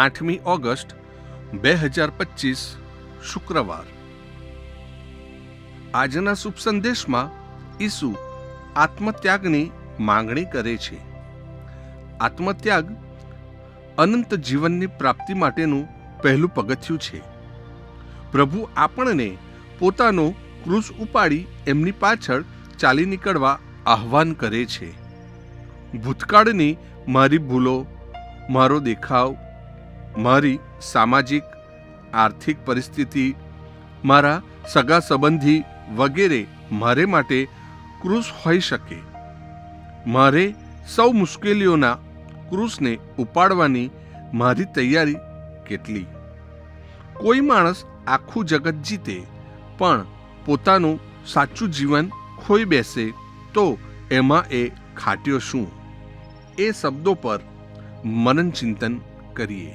આઠમી ઓગસ્ટ બે હજાર પચીસ, શુક્રવાર. આજના શુભ સંદેશમાં ઈસુ આત્મત્યાગની માંગણી કરે છે. આત્મત્યાગ અનંત જીવનની પ્રાપ્તિ માટેનું પહેલું પગથિયું છે. પ્રભુ આપણને પોતાનો ક્રુસ ઉપાડી એમની પાછળ ચાલી નીકળવા આહ્વાન કરે છે. ભૂતકાળની મારી ભૂલો, મારો દેખાવ મારી સામાજિક, આર્થિક પરિસ્થિતિ, મારા સગા સંબંધી વગેરે મારે માટે ક્રૂસ હોઈ શકે. મારે સૌ મુશ્કેલીઓના ક્રૂસને ઉપાડવાની મારી તૈયારી કેટલી? કોઈ માણસ આખું જગત જીતે, પણ પોતાનું સાચું જીવન ખોઈ બેસે, તો એમાં એ ખાટ્યો શું? એ શબ્દો પર મનન ચિંતન કરીએ.